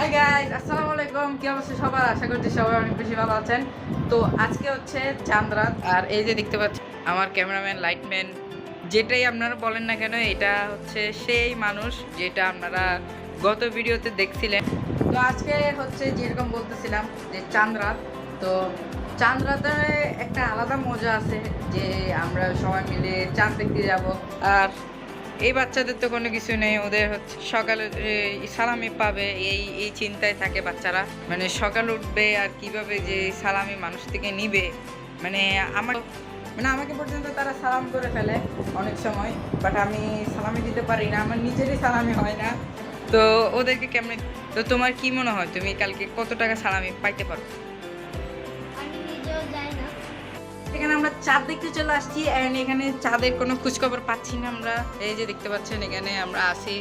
Hi guys আসসালামু আলাইকুম। কি অবস্থা সবার? আশা করছি সবাই অনেক বেশি ভালো আছেন। তো আজকে হচ্ছে চাঁদ আর এই যে দেখতে পাচ্ছেন আমার ক্যামেরাম্যান, লাইটম্যান, যেটাই আপনারা বলেন না কেন, এটা হচ্ছে সেই মানুষ যেটা আপনারা গত ভিডিওতে দেখছিলেন। তো আজকে হচ্ছে যেরকম বলতেছিলাম যে চাঁদ তো চাঁদ একটা আলাদা মজা আছে যে আমরা সবাই মিলে চাঁদ দেখতে যাব। আর এই বাচ্চাদের তো কোনো কিছু নেই, ওদের হচ্ছে সকালে সালামি পাবে, এই এই চিন্তায় থাকে বাচ্চারা। মানে সকাল উঠবে আর কীভাবে যে সালামি মানুষ থেকে নিবে। মানে আমার মানে আমাকে পর্যন্ত তারা সালাম করে ফেলে অনেক সময় বাট আমি সালামি দিতে পারি না, আমার নিজেরই সালামি হয় না। তো ওদেরকে কেমন, তো তোমার কি মনে হয়? তুমি কালকে কত টাকা সালামি পাইতে পারো? এখানে আমরা চাঁদ দেখতে চলে আসছি এখানে চাঁদের কোনো খোঁজখবর পাচ্ছি না আমরা। এই যে দেখতে পাচ্ছেন এখানে আমরা আসি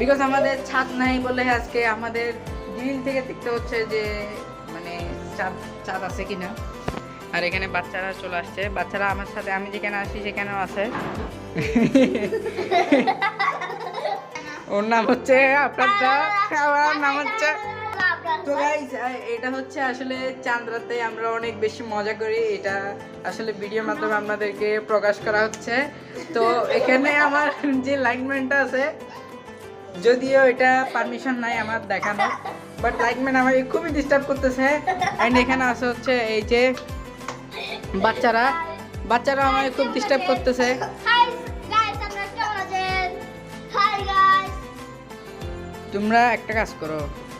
বিকজ আমাদের ছাদ নাই বলে আজকে আমাদের গ্রিল থেকে দেখতে হচ্ছে যে মানে চাঁদ চাঁদ আছে কিনা। আর এখানে বাচ্চারা চলে আসছে। বাচ্চারা আমার সাথে আমি যেখানে আসি সেখানেও আছে। ওর নাম হচ্ছে আপনার নাম হচ্ছে তো গাইস এটা হচ্ছে আসলে চাঁদরাতে আমরা অনেক বেশি মজা করি। এটা আসলে ভিডিওর মাধ্যমে আপনাদেরকে প্রকাশ করা হচ্ছে। তো এখানে আমার যে লাইনম্যানটা আছে যদিও এটা পারমিশন নাই আমার দেখানো বাট লাইনম্যান আমাকে খুবই ডিস্টার্ব করতেছে। অ্যান্ড এখানে আছে হচ্ছে এই যে বাচ্চারা। বাচ্চারা আমাকে খুব ডিস্টার্ব করতেছে। তোমরা একটা কাজ করো।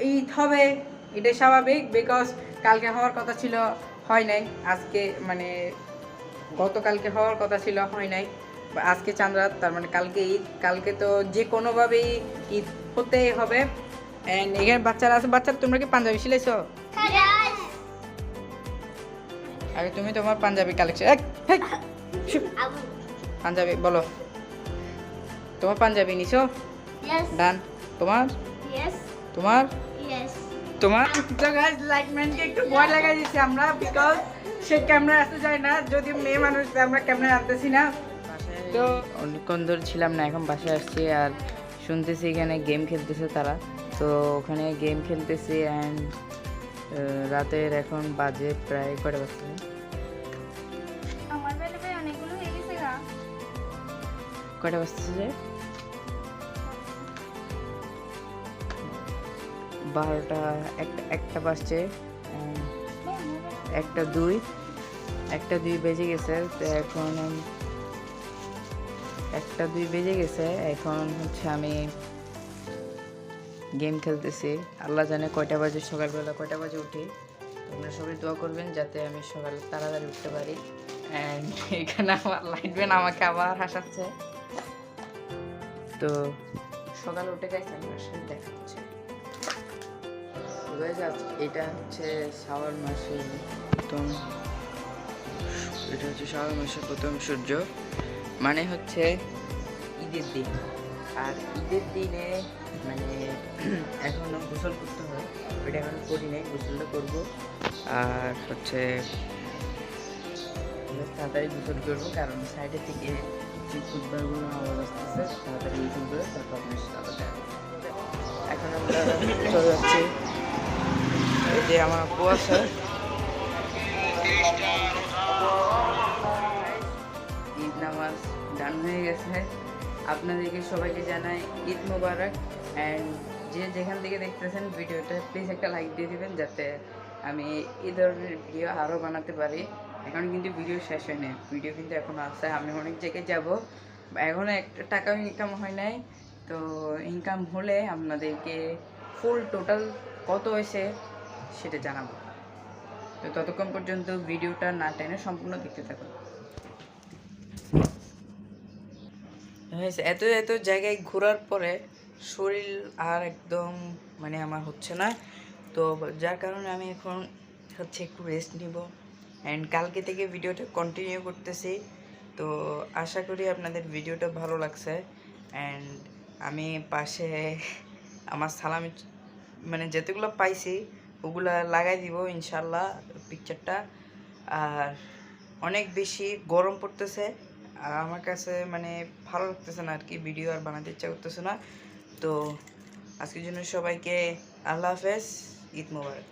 ঈদ হবে এটা স্বাভাবিক বিকজ কালকে হওয়ার কথা ছিল হয় নাই। আজকে মানে গতকালকে হওয়ার কথা ছিল হয় নাই। আজকে চাঁদ রাত তার মানে কালকে ঈদ। কালকে তো যে কোনোভাবেই ঈদ হতেই হবে। অ্যান্ড এখানে বাচ্চারা আছে বাচ্চা তোমরা কি পাঞ্জাবি সিলাইছো? আগে তুমি তোমার পাঞ্জাবি কালেকশন. পাঞ্জাবি বলো। তোমার পাঞ্জাবি নিছো? ডান তোমার. তোমার? তোমার? তো গাইস লাইটম্যানকে একটু ভয় লাগাই দিচ্ছি আমরা বিকজ সে ক্যামেরা আসতে যায় না যদি মেয়ে মানুষ আমরা ক্যামেরা আনতেছি না। তো অনেকক্ষণ ধরে ছিলাম না এখন বাসায় আসছি আর শুনতেছি এখানে গেম খেলতেছে তারা। তো ওখানে গেম খেলতেছি অ্যান্ড রাতের এখন বাজে প্রায় কটা বাজছে আমার বেলে ভাই অনেকগুলো হয়ে গেছে গা। কটা বাজতেছে? বারোটা, একটা একটা বাজছে, একটা দুই একটা দুই বেজে গেছে, তো এখন একটা দুই বেজে গেছে, এখন হচ্ছে আমি গেম খেলতেছি। আল্লাহ জানে কয়টা বাজে সকালবেলা, কয়টা বাজে উঠি। তোমরা সবাই দোয়া করবেন যাতে আমি সকালে তাড়াতাড়ি উঠতে পারি। এখানে আমার লাইটম্যান আমাকে আবার হাসাচ্ছে। তো সকালে উঠে গেছে আমার সাথে দেখা হচ্ছে এটা হচ্ছে শ্রাবণ মাসের প্রথম এটা হচ্ছে শ্রাবণ মাসের প্রথম সূর্য। মানে হচ্ছে ঈদের দিন। আর ঈদের দিনে মানে এখনও গোসল করতে হয়। ওইটা এখন করি নাই, গোসলটা করব। আর হচ্ছে তাড়াতাড়ি গোসল করব, কারণ সাইডে থেকে যে ফুটবলগুলো আসতেছে, তাড়াতাড়ি গোসল করে তারপর আপনার। এখন আমরা চলে যাচ্ছি যে আমার আপু আছে। ঈদ নামাজ ডান হয়ে গেছে। আপনাদেরকে সবাইকে জানাই ঈদ মোবারক। অ্যান্ড যে যেখান থেকে দেখতেছেন ভিডিওটা প্লিজ একটা লাইক দিয়ে দিবেন যাতে আমি এই ধরনের ভিডিও আরও বানাতে পারি। এখন কিন্তু ভিডিও শেষ হয় নাই ভিডিও কিন্তু এখন আছে। আমি অনেক জায়গায় যাব। এখনও একটা টাকাও ইনকাম হয় নাই। তো ইনকাম হলে আপনাদেরকে ফুল টোটাল কত হয়েছে সেটা জানাব। তো ততক্ষণ পর্যন্ত ভিডিওটা না টেনে সম্পূর্ণ দেখতে থাকুন। এত এত জায়গায় ঘোরার পরে শরীর আর একদম মানে আমার হচ্ছে না। তো যার কারণে আমি এখন হচ্ছে একটু রেস্ট নিব। অ্যান্ড কালকে থেকে ভিডিওটা কন্টিনিউ করতেছি। তো আশা করি আপনাদের ভিডিওটা ভালো লাগছে। অ্যান্ড আমি পাশে আমার সালামি মানে যেতেগুলো পাইছি ওগুলা লাগাই দিব, ইনশাল্লাহ পিকচারটা আর অনেক বেশি গরম পড়তেছে। আর আমার কাছে মানে ভালো লাগতেছে না আর কি ভিডিও আর বানাতে ইচ্ছা করতেছে না। তো আজকের জন্য সবাইকে আল্লাহ হাফেজ, ঈদ মোবারক।